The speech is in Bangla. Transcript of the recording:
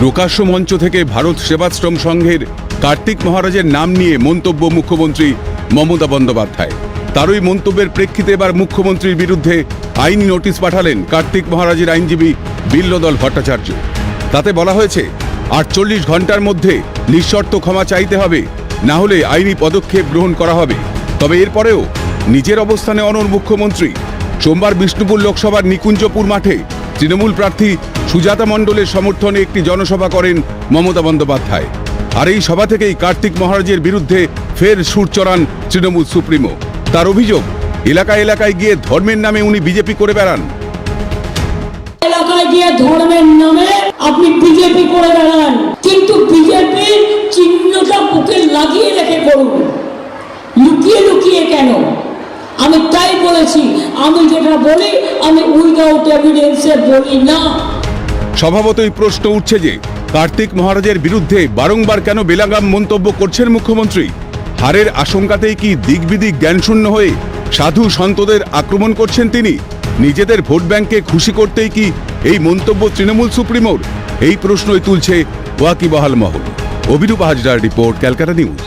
প্রকাশ্য মঞ্চ থেকে ভারত সেবাশ্রম সংঘের কার্তিক মহারাজের নাম নিয়ে মন্তব্য মুখ্যমন্ত্রী মমতা বন্দ্যোপাধ্যায়। তারই মন্তব্যের প্রেক্ষিতে এবার মুখ্যমন্ত্রীর বিরুদ্ধে আইনি নোটিশ পাঠালেন কার্তিক মহারাজের আইনজীবী বিল্লদল ভট্টাচার্য। তাতে বলা হয়েছে, আটচল্লিশ ঘণ্টার মধ্যে নিঃশর্ত ক্ষমা চাইতে হবে, না হলে আইনি পদক্ষেপ গ্রহণ করা হবে। তবে এরপরেও নিজের অবস্থানে অনর মুখ্যমন্ত্রী, সোমবার বিষ্ণুপুর লোকসভার নিকুঞ্জপুর মাঠে তৃণমূল প্রার্থী সুজাতা মণ্ডলের সমর্থনে একটি জনসভা করেন মমতা বন্দ্যোপাধ্যায়। আর এই সভা থেকেই কার্তিক মহারাজের বিরুদ্ধে ফের সুর চড়ান তৃণমূল সুপ্রিমো। তার অভিযোগ এলাকা এলাকায় গিয়ে ধর্মের নামে উনি বিজেপি করে বেড়ান। এলাকায় গিয়ে ধর্মের নামে আপনি বিজেপি করে বেড়ান। কিন্তু বিজেপির চিহ্নটা বুকে লাগিয়ে রেখে করুন লুকিয়ে লুকিয়ে কেন? আমি তাই বলেছি, আমি যেটা বলি, আমি উইদাউট এভিডেন্সে বলি না। স্বভাবতই প্রশ্ন উঠছে যে, কার্তিক মহারাজের বিরুদ্ধে বারংবার কেন বেলাগাম মন্তব্য করছেন মুখ্যমন্ত্রী? হারের আশঙ্কাতেই কি দিকবিদিক জ্ঞানশূন্য হয়ে সাধু সন্তদের আক্রমণ করছেন তিনি? নিজেদের ভোট ব্যাংকে খুশি করতেই কি এই মন্তব্য তৃণমূল সুপ্রিমোর? এই প্রশ্নই তুলছে ওয়াকিবহাল মহল। অভিরূপ হাজরার রিপোর্ট, ক্যালকাটা নিউজ।